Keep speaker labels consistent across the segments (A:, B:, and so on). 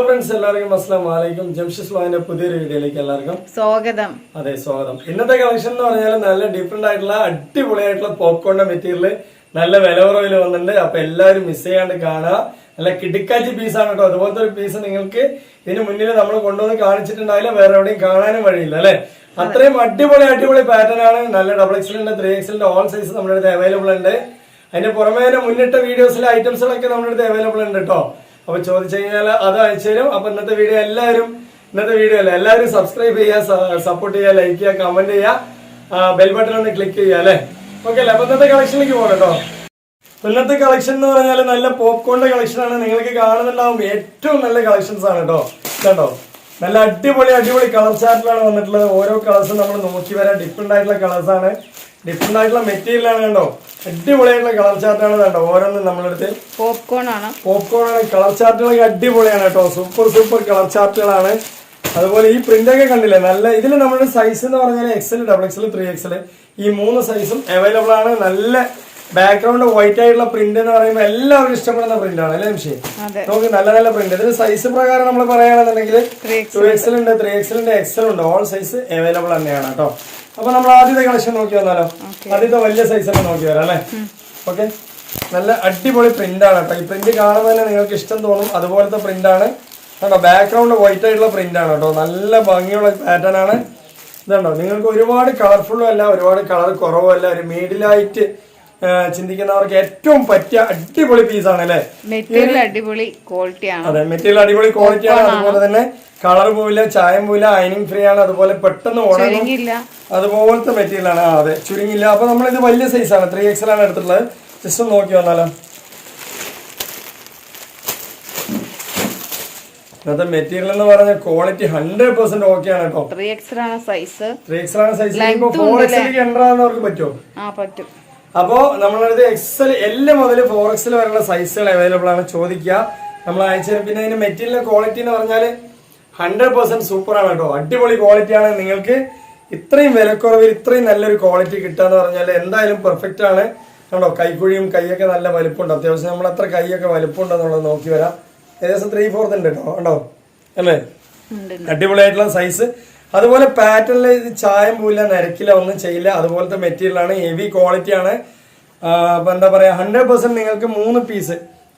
A: Hello friends എല്ലാവർക്കും അസ്സാം വലൈക്കും ജംഷി സ്ലോവിന്റെ പുതിയൊരു വീഡിയോയിലേക്ക് എല്ലാവർക്കും
B: സ്വാഗതം.
A: അതെ സ്വാഗതം. ഇന്നത്തെ കളക്ഷൻ എന്ന് പറഞ്ഞാൽ നല്ല ഡിഫറെന്റ് ആയിട്ടുള്ള അടിപൊളിയായിട്ടുള്ള പോപ്കോണിന്റെ മെറ്റീരിയൽ നല്ല വില കുറവിൽ വന്നിട്ടുണ്ട്. അപ്പൊ എല്ലാവരും മിസ് ചെയ്യാണ്ട് കാണുക നല്ല കിടുക്കാച്ചി പീസാണ് കേട്ടോ. അതുപോലത്തെ ഒരു പീസ് നിങ്ങൾക്ക് ഇതിന് മുന്നിൽ നമ്മൾ കൊണ്ടുവന്ന് കാണിച്ചിട്ടുണ്ടായില്ല. വേറെ എവിടെയും കാണാനും വഴിയില്ല അല്ലെ? അത്രയും അടിപൊളി അടിപൊളി പാറ്റേൺ ആണ്. നല്ല ഡബിൾ എക്സലിന്റെ ത്രീ എക്സലിന്റെ ഓൾ സൈസ് നമ്മുടെ അടുത്ത് അവൈലബിൾ ഉണ്ട്. അതിന്റെ പുറമേ തന്നെ മുന്നിട്ട വീഡിയോസിലെ ഐറ്റംസുകളൊക്കെ നമ്മുടെ അടുത്ത് അവൈലബിൾ ഉണ്ട് കേട്ടോ. അപ്പൊ ചോദിച്ചു കഴിഞ്ഞാൽ അത് അയച്ചു അപ്പൊ ഇന്നത്തെ വീഡിയോ എല്ലാവരും ഇന്നത്തെ വീഡിയോ അല്ല എല്ലാവരും സബ്സ്ക്രൈബ് ചെയ്യുക സപ്പോർട്ട് ചെയ്യുക ലൈക്ക് ചെയ്യുക കമന്റ് ചെയ്യുക. ബെൽ ബട്ടൺ ഒന്ന് ക്ലിക്ക് ചെയ്യുക അല്ലേ? ഓക്കെ അല്ലേ? അപ്പൊ ഇന്നത്തെ കളക്ഷനിലേക്ക് പോകണം കേട്ടോ. ഇന്നത്തെ കളക്ഷൻ എന്ന് പറഞ്ഞാൽ നല്ല പോപ്കോണിന്റെ കളക്ഷൻ ആണ്. നിങ്ങൾക്ക് കാണുന്നുണ്ടാവും ഏറ്റവും നല്ല കളക്ഷൻസ് ആണ് കേട്ടോ. കണ്ടോ? നല്ല അടിപൊളി അടിപൊളി കളർ ചാർട്ടിലാണ് വന്നിട്ടുള്ളത്. ഓരോ കളേഴ്സും നമ്മൾ നോക്കി വരാൻ ഡിഫറെന്റ് ആയിട്ടുള്ള കളേഴ്സ് ഡിഫറെന്റ് ആയിട്ടുള്ള മെറ്റീരിയൽ ആണ് കണ്ടോ? അടിപൊളിയായിട്ടുള്ള കളർ ചാർട്ടാണ് കണ്ടോ? ഓരോന്നും നമ്മളെടുത്ത്
B: പോപ്കോൺ ആണ്.
A: പോപ്കോൺ ആണ്. കളർ ചാർട്ടുകളൊക്കെ അടിപൊളിയാണ് കേട്ടോ. സൂപ്പർ സൂപ്പർ കളർ ചാർട്ടുകളാണ് അതുപോലെ ഈ പ്രിന്റ് ഒക്കെ കണ്ടില്ലേ? നല്ല ഇതിൽ നമ്മുടെ സൈസ് എന്ന് പറഞ്ഞാൽ XL double XL three XL ഈ മൂന്ന് സൈസും അവൈലബിൾ ആണ്. നല്ല ബാക്ക്ഗ്രൗണ്ട് വൈറ്റ് ആയിട്ടുള്ള പ്രിന്റ് എന്ന് പറയുമ്പോൾ എല്ലാവരും ഇഷ്ടപ്പെടുന്ന പ്രിന്റ് ആണ് അല്ലേ
B: മിഷേ
A: നമുക്ക് നല്ല നല്ല പ്രിന്റ് ഇതിന് സൈസ് പ്രകാരം നമ്മൾ പറയുകയാണെന്നുണ്ടെങ്കിൽ ടു എക്സൽ ഉണ്ട് ത്രീ എക്സൽ ഉണ്ട് എക്സൽ ഉണ്ട്. ഓൾ സൈസ് അവൈലബിൾ തന്നെയാണ് കേട്ടോ. അപ്പൊ നമ്മൾ ആദ്യത്തെ കളക്ഷൻ നോക്കി വന്നാലോ? ആദ്യത്തെ വലിയ സൈസ് ഒക്കെ നോക്കി വരാം അല്ലേ? ഓക്കെ നല്ല അടിപൊളി പ്രിന്റ് ആണ് കേട്ടോ. ഈ പ്രിന്റ് കാണുമ്പോൾ തന്നെ നിങ്ങൾക്ക് ഇഷ്ടം തോന്നും അതുപോലത്തെ പ്രിന്റ് ആണ്. കേട്ടോ ബാക്ക്ഗ്രൗണ്ട് വൈറ്റ് ആയിട്ടുള്ള പ്രിന്റ് ആണ് കേട്ടോ. നല്ല ഭംഗിയുള്ള പാറ്റേൺ ആണ്. ഇതുണ്ടോ? നിങ്ങൾക്ക് ഒരുപാട് കളർഫുള്ളും അല്ല ഒരുപാട് കളർ കുറവും അല്ല ഒരു മീഡിലായിട്ട് ചിന്തിക്കുന്നവർക്ക് ഏറ്റവും പറ്റിയ അടിപൊളി പീസാണ് അല്ലേ?
B: മെറ്റീരിയൽ അടിപൊളി ക്വാളിറ്റി ആണ്.
A: അതെ മെറ്റീരിയൽ അടിപൊളി ക്വാളിറ്റി ആണ്. അതുപോലെ തന്നെ കളർ പോവില്ല ചായം പോവില്ല അയനിങ് ഫ്രീ ആണ്. അതുപോലെ പെട്ടെന്ന് ഉണങ്ങും അതുപോലത്തെ മെറ്റീരിയൽ ആണ്. അതെ ചുരുങ്ങില്ല അപ്പൊ നമ്മൾ ഇത് വലിയ സൈസ് ആണ്. ത്രീ എക്സൽ ആണ് എടുത്തിട്ടുള്ളത്. ജസ്റ്റ് ഒന്ന് നോക്കി വന്നാലോ. ഇന്നത്തെ മെറ്റീരിയൽ എന്ന് പറഞ്ഞ ക്വാളിറ്റി ഹൺഡ്രഡ് പെർസെന്റ് ഓക്കെ ആണ് കേട്ടോ.
B: ത്രീ എക്സൽ ആണ് സൈസ്
A: ത്രീ എക്സൽ ആണ് സൈസ് ഫോർ എക്സലിലേക്ക് എന്റർ ആകുന്നവർക്ക് പറ്റുമോ?
B: ആ പറ്റും.
A: അപ്പോ നമ്മളടുത്ത് എക്സൽ എല്ലാം മുതൽ ഫോർ എക്സൽ വരെയുള്ള സൈസുകൾ അവൈലബിൾ ആണ്. ചോദിക്കുക. നമ്മൾ അയച്ചു. പിന്നെ ഇതിന്റെ മെറ്റീരിയലിന്റെ ക്വാളിറ്റി എന്ന് പറഞ്ഞാൽ ഹൺഡ്രഡ് പെർസെന്റ് സൂപ്പർ ആണ് കേട്ടോ. അടിപൊളി ക്വാളിറ്റി ആണ്. നിങ്ങൾക്ക് ഇത്രയും വിലക്കുറവിൽ ഇത്രയും നല്ലൊരു ക്വാളിറ്റി കിട്ടുക എന്ന് പറഞ്ഞാൽ എന്തായാലും പെർഫെക്റ്റ് ആണ്. കണ്ടോ? കൈക്കുഴിയും കൈയൊക്കെ നല്ല വലുപ്പമുണ്ട് അത്യാവശ്യം നമ്മൾ എത്ര കൈയൊക്കെ വലിപ്പമുണ്ടെന്നുള്ളത് നോക്കി വരാം. ഏകദേശം ത്രീ ഫോർത്ത് ഉണ്ട് കേട്ടോ. കണ്ടോ? അല്ലേ? അടിപൊളിയായിട്ടുള്ള സൈസ് അതുപോലെ പാറ്റേണിൽ ഇത് ചായം പോയില്ല നരക്കില്ല ഒന്നും ചെയ്യില്ല. അതുപോലത്തെ മെറ്റീരിയൽ ആണ് ഹെവി ക്വാളിറ്റി ആണ്. ആ, അപ്പൊ എന്താ പറയാ ഹൺഡ്രഡ് പെർസെന്റ് നിങ്ങൾക്ക് മൂന്ന് പീസ്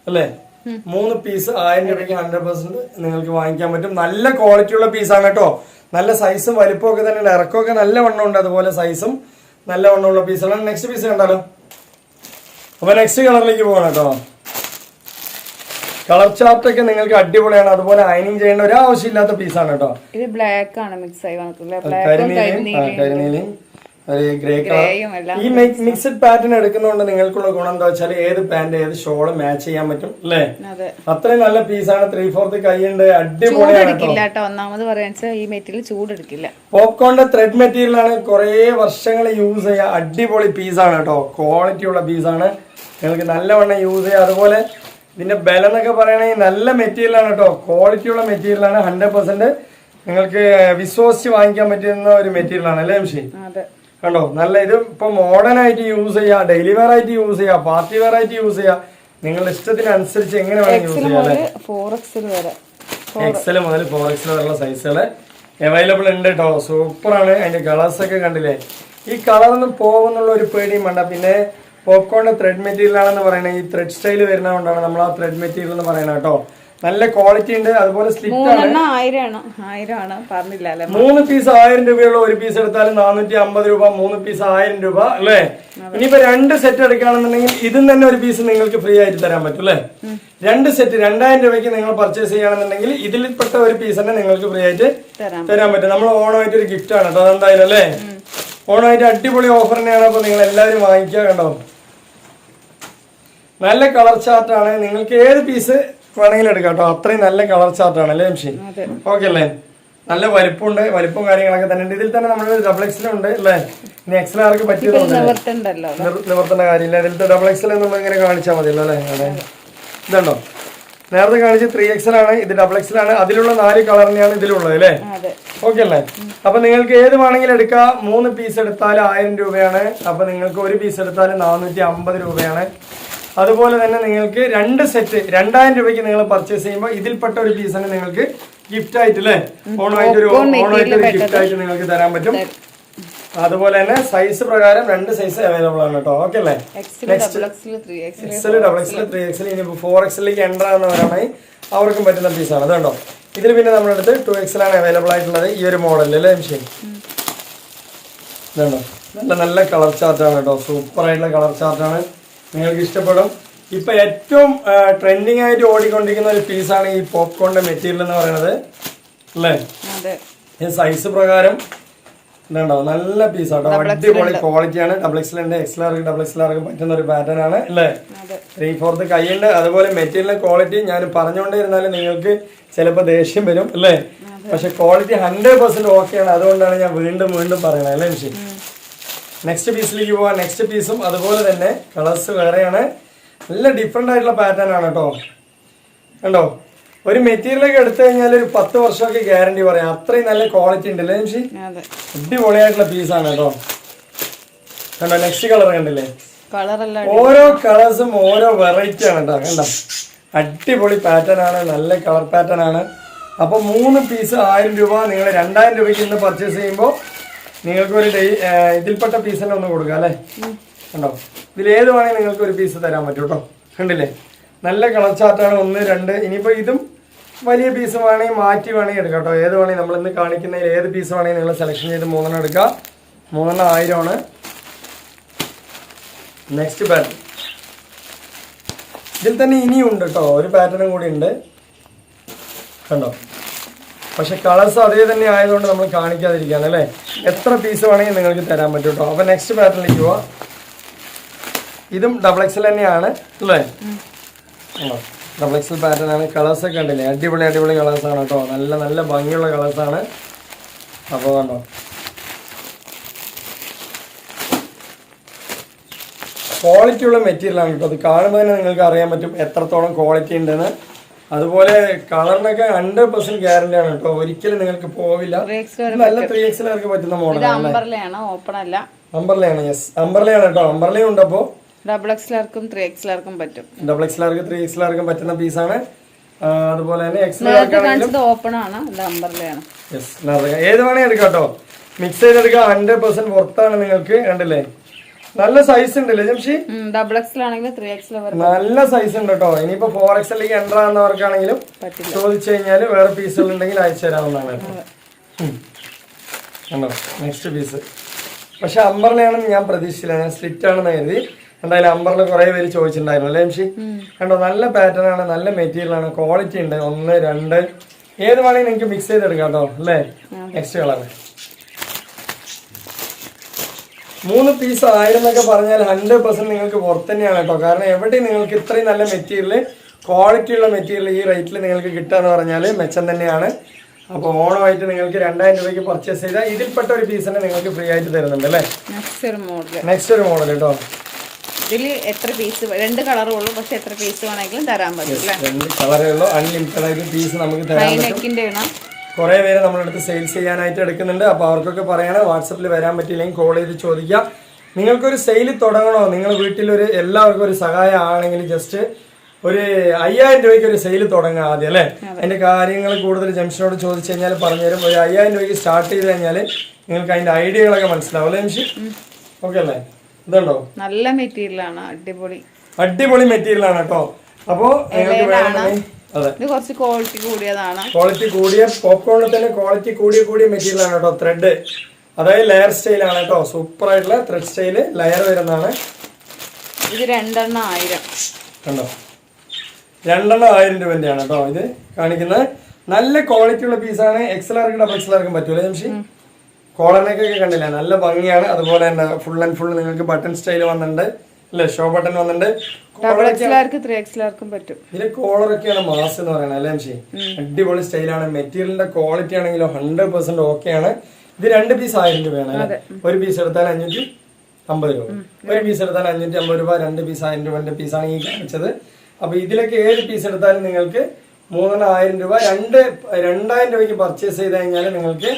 A: അല്ലേ? മൂന്ന് പീസ് ആയിരം രൂപയ്ക്ക് ഹൺഡ്രഡ് പെർസെന്റ് നിങ്ങൾക്ക് വാങ്ങിക്കാൻ പറ്റും. നല്ല ക്വാളിറ്റി ഉള്ള പീസാണ് കേട്ടോ. നല്ല സൈസും വലിപ്പമൊക്കെ തന്നെ ഉണ്ട് ഇറക്കമൊക്കെ നല്ല വണ്ണം ഉണ്ട് അതുപോലെ സൈസും നല്ല വണ്ണമുള്ള പീസാണ് നെക്സ്റ്റ് പീസ് കണ്ടാലോ? അപ്പൊ നെക്സ്റ്റ് കളറിലേക്ക് പോകണം കേട്ടോ. കളർ ചാർട്ട് ഒക്കെ നിങ്ങൾക്ക് അടിപൊളിയാണ്. അതുപോലെ അയനിങ് ചെയ്യേണ്ട ഒരു ആവശ്യമില്ലാത്ത പീസാണ് കേട്ടോ.
B: ഇത് ബ്ലാക്ക് ആണ് മിക്സ് ആയി
A: കരിനീലയും ഒരു ഗ്രേ കളർ ഈ മിക്സഡ് പാറ്റേൺ എടുക്കുന്നതുകൊണ്ട് നിങ്ങൾക്കുള്ള ഗുണം എന്താ വെച്ചാൽ ഏത് പാന്റ് ഏത് ഷോൾ മാച്ച് ചെയ്യാൻ പറ്റും അല്ലേ?
B: അതെ.
A: അത്രയും നല്ല പീസാണ് ത്രീ ഫോർത്ത് കൈയുണ്ട് അടിപൊളിയാണ്
B: ഒന്നാമത് ഈ മെറ്റീരിയൽ ചൂടെടുക്കില്ല.
A: പോപ്കോണിന്റെ ത്രെഡ് മെറ്റീരിയൽ ആണ് കുറേ വർഷങ്ങൾ യൂസ് ചെയ്യുക അടിപൊളി പീസാണ് കേട്ടോ. ക്വാളിറ്റി ഉള്ള പീസാണ് നിങ്ങൾക്ക് നല്ലവണ്ണം യൂസ് ചെയ്യുക അതുപോലെ ഇതിന്റെ ബലം എന്നൊക്കെ പറയണെങ്കിൽ നല്ല മെറ്റീരിയലാണ് കേട്ടോ. ക്വാളിറ്റി ഉള്ള മെറ്റീരിയൽ ആണ്. ഹൺഡ്രഡ് പെർസെന്റ് നിങ്ങൾക്ക് വിശ്വസിച്ച് വാങ്ങിക്കാൻ പറ്റുന്ന ഒരു മെറ്റീരിയലാണ് അല്ലേ മിഷി കണ്ടോ? നല്ല ഇത് ഇപ്പൊ മോഡേൺ ആയിട്ട് യൂസ് ചെയ്യാം ഡെയിലി വെയർ ആയിട്ട് യൂസ് ചെയ്യാം പാർട്ടി വെയർ ആയിട്ട് യൂസ് ചെയ്യാം. നിങ്ങളുടെ ഇഷ്ടത്തിനനുസരിച്ച് എങ്ങനെ വേണമെങ്കിൽ യൂസ്
B: എക്സൽ
A: ചെയ്യാം അല്ലേ?
B: എക്സൽ
A: മുതൽ ഫോർ എക്സൽ വരെയുള്ള സൈസുകൾ അവൈലബിൾ ഉണ്ട് കേട്ടോ. സൂപ്പറാണ് ആണ്. അതിന്റെ കളേഴ്സ് ഒക്കെ കണ്ടില്ലേ? ഈ കളറൊന്നും പോകുന്നുള്ള ഒരു പേടിയും വേണ്ട. പിന്നെ പോപ്കോണിന്റെ ത്രെഡ് മെറ്റീരിയൽ ആണെന്ന് പറയുന്നത് ഈ ത്രെഡ് സ്റ്റൈൽ വരുന്നതുകൊണ്ടാണ് നമ്മൾ ആ ത്രെഡ് മെറ്റീരിയൽ എന്ന് പറയുന്നത് കേട്ടോ. നല്ല ക്വാളിറ്റി ഉണ്ട്. അതുപോലെ സ്ലിറ്റ് മൂന്ന് പീസ് ആയിരം രൂപയുള്ള ഒരു പീസ് എടുത്താലും നാനൂറ്റി അമ്പത് രൂപ മൂന്ന് പീസ് ആയിരം രൂപ അല്ലേ? ഇനിയിപ്പോ രണ്ട് സെറ്റ് എടുക്കുകയാണെന്നുണ്ടെങ്കിൽ ഇതിൽ തന്നെ ഒരു പീസ് നിങ്ങൾക്ക് ഫ്രീ ആയിട്ട് തരാൻ പറ്റും അല്ലേ? രണ്ട് സെറ്റ് രണ്ടായിരം രൂപയ്ക്ക് നിങ്ങൾ പർച്ചേസ് ചെയ്യുകയാണെന്നുണ്ടെങ്കിൽ ഇതിൽപ്പെട്ട ഒരു പീസ് തന്നെ നിങ്ങൾക്ക് ഫ്രീ ആയിട്ട് തരാൻ പറ്റും. നമ്മൾ ഓണമായിട്ട് ഒരു ഗിഫ്റ്റ് ആണ് കേട്ടോ അതെന്തായാലും അല്ലേ? ഓണമായിട്ട് അടിപൊളി ഓഫർ തന്നെയാണ്. അപ്പൊ നിങ്ങൾ എല്ലാവരും വാങ്ങിക്കുക കണ്ടോ? നല്ല കളർ ചാർട്ടാണ് നിങ്ങൾക്ക് ഏത് പീസ് വേണമെങ്കിലും എടുക്കാം കേട്ടോ. അത്രയും നല്ല കളർ ചാർട്ടാണ് അല്ലേ മിഷീൻ ഓക്കെ അല്ലേ? നല്ല വലിപ്പമുണ്ട്. വലിപ്പവും കാര്യങ്ങളൊക്കെ തന്നെ ഉണ്ട്. ഇതിൽ തന്നെ നമ്മൾ ഡബിൾ എക്സലുണ്ട് അല്ലേ? ഇനി എക്സൽ ആർക്ക് പറ്റിയതുണ്ട് നിവർത്തേണ്ട കാര്യമില്ല. ഇതിലത്തെ ഡബിൾ എക്സൽ എന്നുള്ളത് ഇങ്ങനെ കാണിച്ചാൽ മതിയല്ലോ അല്ലേ അതെ ഇതുണ്ടോ? നേരത്തെ കാണിച്ച് ത്രീ എക്സൽ ആണ്. ഇത് ഡബിൾ എക്സൽ ആണ്. അതിലുള്ള നാല് കളറിനെയാണ് ഇതിലുള്ളത് അല്ലേ? ഓക്കെ അല്ലേ? അപ്പൊ നിങ്ങൾക്ക് ഏത് വേണമെങ്കിലും എടുക്കാം. മൂന്ന് പീസ് എടുത്താൽ ആയിരം രൂപയാണ്. അപ്പൊ നിങ്ങൾക്ക് ഒരു പീസ് എടുത്താൽ നാനൂറ്റി അമ്പത് രൂപയാണ്. അതുപോലെ തന്നെ നിങ്ങൾക്ക് രണ്ട് സെറ്റ് രണ്ടായിരം രൂപയ്ക്ക് നിങ്ങൾ പർച്ചേസ് ചെയ്യുമ്പോൾ ഇതിൽപ്പെട്ട ഒരു പീസ് തന്നെ നിങ്ങൾക്ക് ഗിഫ്റ്റ് ആയിട്ട് അല്ലേ? ഓണമായിട്ട് ഒരു ഓണമായിട്ട് ഒരു ഗിഫ്റ്റ് ആയിട്ട് നിങ്ങൾക്ക് തരാൻ പറ്റും. അതുപോലെ തന്നെ സൈസ് പ്രകാരം രണ്ട് സൈസ് അവൈലബിൾ ആണ് കേട്ടോ. ഓക്കെ അല്ലേ?
B: XL double XL three X
A: XL XL XL ഇനി ഫോർ എക്സലിലേക്ക് എന്റർ ആവുന്നവരാണെങ്കിൽ അവർക്കും പറ്റുന്ന പീസാണ് അത് കണ്ടോ ഇതിൽ പിന്നെ നമ്മുടെ അടുത്ത് ടു ആണ് അവൈലബിൾ ആയിട്ടുള്ളത് ഈ ഒരു മോഡൽ അല്ലേ മെഷീൻ ഇതുണ്ടോ? നല്ല നല്ല കളർ ചാർട്ടാണ് കേട്ടോ. സൂപ്പർ ആയിട്ടുള്ള കളർ ചാർട്ടാണ് നിങ്ങൾക്ക് ഇഷ്ടപ്പെടും ഇപ്പൊ ഏറ്റവും ട്രെൻഡിങ് ആയിട്ട് ഓടിക്കൊണ്ടിരിക്കുന്ന ഒരു പീസാണ് ഈ പോപ്കോണിന്റെ മെറ്റീരിയൽ എന്ന് പറയുന്നത്. അല്ലേ? ഈ സൈസ് പ്രകാരം ഇതുണ്ടോ? നല്ല പീസാട്ടോ അടിപൊളി ക്വാളിറ്റിയാണ് ഡബിൾ എക്സ് ഉണ്ട് എക്സ് എക്സലാർക്ക് ഡബിൾ എക്സ് എക്സലാർക്ക് പറ്റുന്ന ഒരു പാറ്റേൺ ആണ്. അല്ലേ? ത്രീ ഫോർത്ത് കൈയുണ്ട് അതുപോലെ മെറ്റീരിയലിന്റെ ക്വാളിറ്റി ഞാൻ പറഞ്ഞുകൊണ്ടിരുന്നാലും നിങ്ങൾക്ക് ചിലപ്പോൾ ദേഷ്യം വരും. അല്ലേ? പക്ഷെ ക്വാളിറ്റി ഹൺഡ്രഡ് പെർസെന്റ് ഓക്കെയാണ് അതുകൊണ്ടാണ് ഞാൻ വീണ്ടും വീണ്ടും പറയുന്നത് അല്ലേ മിഷി? നെക്സ്റ്റ് പീസിലേക്ക് പോവാം. നെക്സ്റ്റ് പീസും അതുപോലെ തന്നെ കളേഴ്സ് വേറെയാണ്. നല്ല ഡിഫറെന്റ് ആയിട്ടുള്ള പാറ്റേൺ ആണ് കേട്ടോ കണ്ടോ? ഒരു മെറ്റീരിയലൊക്കെ എടുത്തു കഴിഞ്ഞാൽ ഒരു പത്ത് വർഷമൊക്കെ ഗ്യാരണ്ടി പറയാം. അത്രയും നല്ല ക്വാളിറ്റി ഉണ്ട് അല്ലേ മിഷി?
B: അതെ.
A: അടിപൊളിയായിട്ടുള്ള പീസാണ് കേട്ടോ കണ്ടോ? നെക്സ്റ്റ് കളർ കണ്ടില്ലേ? ഓരോ കളേഴ്സും ഓരോ വെറൈറ്റി ആണ് കേട്ടോ കണ്ടോ? അടിപൊളി പാറ്റേൺ ആണ്. നല്ല കളർ പാറ്റേൺ ആണ്. അപ്പൊ മൂന്ന് പീസ് ആയിരം രൂപ നിങ്ങൾ രണ്ടായിരം രൂപയ്ക്ക് ഇന്ന് പർച്ചേസ് ചെയ്യുമ്പോൾ നിങ്ങൾക്ക് ഒരു ഇതിൽപ്പെട്ട പീസ് തന്നെ ഒന്ന് കൊടുക്കാം അല്ലേ? ഉണ്ടോ ഇതിൽ ഏത് വേണമെങ്കിൽ നിങ്ങൾക്ക് ഒരു പീസ് തരാൻ പറ്റും കേട്ടോ. കണ്ടില്ലേ? നല്ല കളർ ഒന്ന് രണ്ട്. ഇനിയിപ്പോൾ ഇതും വലിയ പീസ് വേണമെങ്കിൽ മാറ്റി വേണമെങ്കിൽ എടുക്കാം കേട്ടോ. ഏത് വേണമെങ്കിൽ നമ്മൾ ഇന്ന് കാണിക്കുന്നതിൽ ഏത് പീസ് വേണമെങ്കിൽ നിങ്ങൾ സെലക്ഷൻ ചെയ്ത് മൂന്നെണ്ണം എടുക്കുക. മൂന്നെണ്ണം ആയിരമാണ്. നെക്സ്റ്റ് പാറ്റേൺ ഇതിൽ തന്നെ ഇനിയും ഉണ്ട് കേട്ടോ. ഒരു പാറ്റേണും കൂടി ഉണ്ട്. കണ്ടോ? പക്ഷെ കളേഴ്സ് അതേ തന്നെ ആയതുകൊണ്ട് നമ്മൾ കാണിക്കാതിരിക്കുകയാണ് അല്ലേ? എത്ര പീസ് വേണമെങ്കിൽ നിങ്ങൾക്ക് തരാൻ പറ്റും കേട്ടോ അപ്പൊ നെക്സ്റ്റ് പാറ്റേണിലേക്ക് പോവാ. ഇതും ഡബിൾ എക്സൽ തന്നെയാണ് അല്ലേ? ഡബിൾ എക്സൽ പാറ്റേൺ ആണ്. കളേഴ്സ് ഒക്കെ ഉണ്ടല്ലേ അടിപൊളി അടിപൊളി ആണ് കേട്ടോ നല്ല നല്ല ഭംഗിയുള്ള കളേഴ്സ് ആണ്. അപ്പോൾ കണ്ടോ? ക്വാളിറ്റി ഉള്ള മെറ്റീരിയൽ ആണ് കേട്ടോ അത് കാണുമ്പോൾ തന്നെ നിങ്ങൾക്ക് അറിയാൻ പറ്റും എത്രത്തോളം ക്വാളിറ്റി ഉണ്ടെന്ന്. അതുപോലെ കളറിനൊക്കെ ഹൺഡ്രഡ് പെർസെന്റ് ഗ്യാരണ്ടി ആണ് കേട്ടോ. ഒരിക്കലും നിങ്ങൾക്ക് പോവില്ല.
B: ത്രീ എക്സ്
A: ആർക്ക് നല്ല ത്രീ പറ്റുന്ന
B: മോഡൽ
A: മോഡലാണ്
B: ഓപ്പൺ അല്ല.
A: അമ്പർലയാണ് യെസ് അമ്പർലയാണ് കേട്ടോ. അമ്പർലയും ഉണ്ട് അപ്പോ.
B: ഡബിൾ എക്സിലാർക്കും ത്രീ എക്സിലാർക്കും പറ്റും.
A: ഡബിൾ എക്സിലാർക്ക് ത്രീ എക്സിലാർക്കും പറ്റുന്ന പീസ് ആണ്. അതുപോലെ തന്നെ എക്സിലാർക്ക്
B: ഓപ്പൺ ആണ്. അമ്പർലയാണ്
A: യെസ് ഏത് വേണേ എടുക്കാം കേട്ടോ. മിക്സ് ചെയ്തെടുക്കാം. ഹൺഡ്രഡ് പെർസെന്റ് പുറത്താണ് നിങ്ങൾക്ക് കണ്ടില്ലേ? നല്ല സൈസ് ഉണ്ടല്ലേ ജംഷി?
B: ഡബിൾ ത്രീ എക്സിൽ വരെ.
A: നല്ല സൈസ് ഉണ്ട് കേട്ടോ ഇനിയിപ്പോ ഫോർ എക്സിലേക്ക് എന്റർ
B: ആവുന്നവർക്കാണെങ്കിലും
A: ചോദിച്ചു കഴിഞ്ഞാൽ വേറെ പീസുകൾ ഉണ്ടെങ്കിൽ അയച്ചു തരാവുന്നതാണ് നെക്സ്റ്റ് പീസ് പക്ഷെ അമ്പർലയാണെന്ന് ഞാൻ പ്രതീക്ഷിച്ചില്ല. ഞാൻ സ്ലിറ്റ് ആണെന്ന് കരുതി. എന്തായാലും അമ്പറിൽ കുറെ പേര് ചോദിച്ചിട്ടുണ്ടായിരുന്നു അല്ലേ എംഷി കണ്ടോ? നല്ല പാറ്റേൺ ആണ് നല്ല മെറ്റീരിയൽ ആണ് ക്വാളിറ്റി ഉണ്ട്. ഒന്ന് രണ്ട്. ഏത് വേണമെങ്കിൽ നിങ്ങൾക്ക് മിക്സ് ചെയ്തെടുക്കാം കേട്ടോ അല്ലേ? നെക്സ്റ്റ് കളർ മൂന്ന് പീസ് ആയിരം എന്നൊക്കെ പറഞ്ഞാൽ ഹൺഡ്രഡ് പെർസെന്റ് നിങ്ങൾക്ക് പുറത്ത് തന്നെയാണ് കേട്ടോ. കാരണം എവിടെയും നിങ്ങൾക്ക് ഇത്രയും നല്ല മെറ്റീരിയൽ ക്വാളിറ്റി ഉള്ള മെറ്റീരിയൽ ഈ റേറ്റിൽ നിങ്ങൾക്ക് കിട്ടുക എന്ന് പറഞ്ഞാൽ മെച്ചം തന്നെയാണ്. അപ്പോൾ ഓണമായിട്ട് നിങ്ങൾക്ക് രണ്ടായിരം രൂപയ്ക്ക് പർച്ചേസ് ചെയ്താൽ ഇതിൽപ്പെട്ട ഒരു പീസ് തന്നെ നിങ്ങൾക്ക് ഫ്രീ ആയിട്ട് തരുന്നുണ്ട് അല്ലേ?
B: നെക്സ്റ്റ് ഒരു
A: നെക്സ്റ്റ് ഒരു മോഡൽ കേട്ടോ.
B: ഇതിൽ എത്ര പീസ് രണ്ട് കളറേ ഉള്ളൂ പക്ഷെ എത്ര പീസ് വേണമെങ്കിലും തരാൻ പറ്റും
A: രണ്ട് കളറേ ഉള്ളൂ. അൺലിമിറ്റഡ് ആയിട്ട് പീസ് നമുക്ക് തരാൻ പറ്റും. കുറേ പേര് നമ്മുടെ അടുത്ത് സെയിൽസ് ചെയ്യാനായിട്ട് എടുക്കുന്നുണ്ട്. അപ്പോൾ അവർക്കൊക്കെ പറയണേ വാട്സപ്പിൽ വരാൻ പറ്റിയില്ലെങ്കിൽ കോൾ ചെയ്ത് ചോദിക്കാം നിങ്ങൾക്കൊരു സെയിൽ തുടങ്ങണോ? നിങ്ങൾ വീട്ടിലൊരു എല്ലാവർക്കും ഒരു സഹായം ആണെങ്കിൽ ജസ്റ്റ് ഒരു അയ്യായിരം രൂപയ്ക്ക് ഒരു സെയിൽ തുടങ്ങാം ആദ്യം അല്ലേ? അതിന്റെ കാര്യങ്ങൾ കൂടുതൽ ജംഷനോട് ചോദിച്ചു കഴിഞ്ഞാൽ പറഞ്ഞുതരും ഒരു അയ്യായിരം രൂപയ്ക്ക് സ്റ്റാർട്ട് ചെയ്ത് കഴിഞ്ഞാൽ നിങ്ങൾക്ക് അതിന്റെ ഐഡിയകളൊക്കെ മനസ്സിലാവും അല്ലേ ജംഷി? ഓക്കെ അല്ലേ? ഇതുണ്ടോ?
B: നല്ല മെറ്റീരിയലാണ് അടിപൊളി.
A: അടിപൊളി മെറ്റീരിയലാണ് കേട്ടോ. അപ്പോ നിങ്ങൾക്ക് വേണമെങ്കിൽ
B: ഇത് കുറച്ച് ക്വാളിറ്റി കൂടിയതാണ്.
A: ക്വാളിറ്റി കൂടിയ പോപ്കോണിൽ തന്നെ ക്വാളിറ്റി കൂടിയ കൂടിയ മെറ്റീരിയൽ ആണ് കേട്ടോ ത്രെഡ് അതായത് ലെയർ സ്റ്റൈൽ ആണ് കേട്ടോ. സൂപ്പർ ആയിട്ടുള്ള ത്രെഡ് സ്റ്റൈൽ ലെയർ വരുന്നതാണ്.
B: ഇത് രണ്ടെണ്ണം ആയിരം.
A: കണ്ടോ? രണ്ടെണ്ണം ആയിരം രൂപന്റെയാണ് കേട്ടോ ഇത് കാണിക്കുന്നത്. നല്ല ക്വാളിറ്റി ഉള്ള പീസാണ് എക്സലാർക്കും ഡബിൾ എക്സലാർക്കും പറ്റൂലേ ജംഷി? കോളനൊക്കെ കണ്ടില്ല? നല്ല ഭംഗിയാണ്. അതുപോലെ തന്നെ ഫുൾ ആൻഡ് ഫുൾ നിങ്ങൾക്ക് ബട്ടൺ സ്റ്റൈൽ വന്നിട്ടുണ്ട്. അല്ലേ? ഷോ ബട്ടൺ വന്നിട്ടുണ്ട്
B: ഡബിൾ എക്സിലാർക്ക് ത്രീ എക്സിലാർക്കും പറ്റും.
A: കോളറൊക്കെയാണ് മാസ് എന്ന് പറയുന്നത് അല്ലേ അടിപൊളി സ്റ്റൈലാണ് മെറ്റീരിയലിന്റെ ക്വാളിറ്റി ആണെങ്കിലും ഹൺഡ്രഡ് പെർസെന്റ് ആണ്. ഇത് രണ്ട് പീസ് ആയിരം രൂപയാണ് ഒരു പീസ് എടുത്താൽ അഞ്ഞൂറ്റി അമ്പത് രൂപ ഒരു പീസ് എടുത്താൽ അഞ്ഞൂറ്റി അമ്പത് രൂപ രണ്ട് പീസ് ആയിരം രൂപന്റെ പീസാണ് ഈ കാണിച്ചത്. അപ്പൊ ഇതിലൊക്കെ ഏഴ് പീസ് എടുത്താലും നിങ്ങൾക്ക് മൂന്നെണ്ണം ആയിരം രൂപ രണ്ട് രണ്ടായിരം രൂപയ്ക്ക് പർച്ചേസ് ചെയ്ത് കഴിഞ്ഞാൽ നിങ്ങൾക്ക്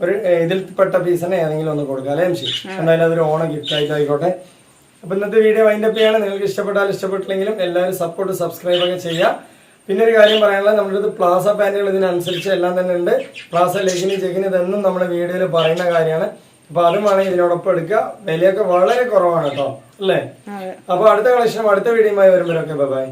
A: ഒരു ഇതിൽപ്പെട്ട പീസിനെ ഏതെങ്കിലും ഒന്ന് കൊടുക്കാം അല്ലേ അംശി എന്തായാലും അതൊരു ഓണം ഗിഫ്റ്റ് ആയിട്ട് ആയിക്കോട്ടെ അപ്പൊ ഇന്നത്തെ വീഡിയോ വൈൻഡപ്പ് പേയാണ് നിങ്ങൾക്ക് ഇഷ്ടപ്പെട്ടാൽ ഇഷ്ടപ്പെട്ടില്ലെങ്കിലും എല്ലാവരും സപ്പോർട്ട് സബ്സ്ക്രൈബ് ഒക്കെ ചെയ്യാം പിന്നെ ഒരു കാര്യം പറയാനുള്ളത് നമ്മുടെ അടുത്ത് പ്ലാസ പാന്റുകൾ ഇതിനനുസരിച്ച് എല്ലാം തന്നെ ഉണ്ട്. പ്ലാസ ലെഗിന് ചെഗിന് ഇതെന്നും നമ്മുടെ വീഡിയോയിൽ പറയുന്ന കാര്യമാണ്. അപ്പൊ അതും വേണമെങ്കിൽ ഇതിനോടൊപ്പം എടുക്കുക. വിലയൊക്കെ വളരെ കുറവാണ് കേട്ടോ. അല്ലേ? അപ്പൊ അടുത്ത കളക്ഷനും അടുത്ത വീഡിയോയുമായി വരുമ്പോഴൊക്കെ ബൈ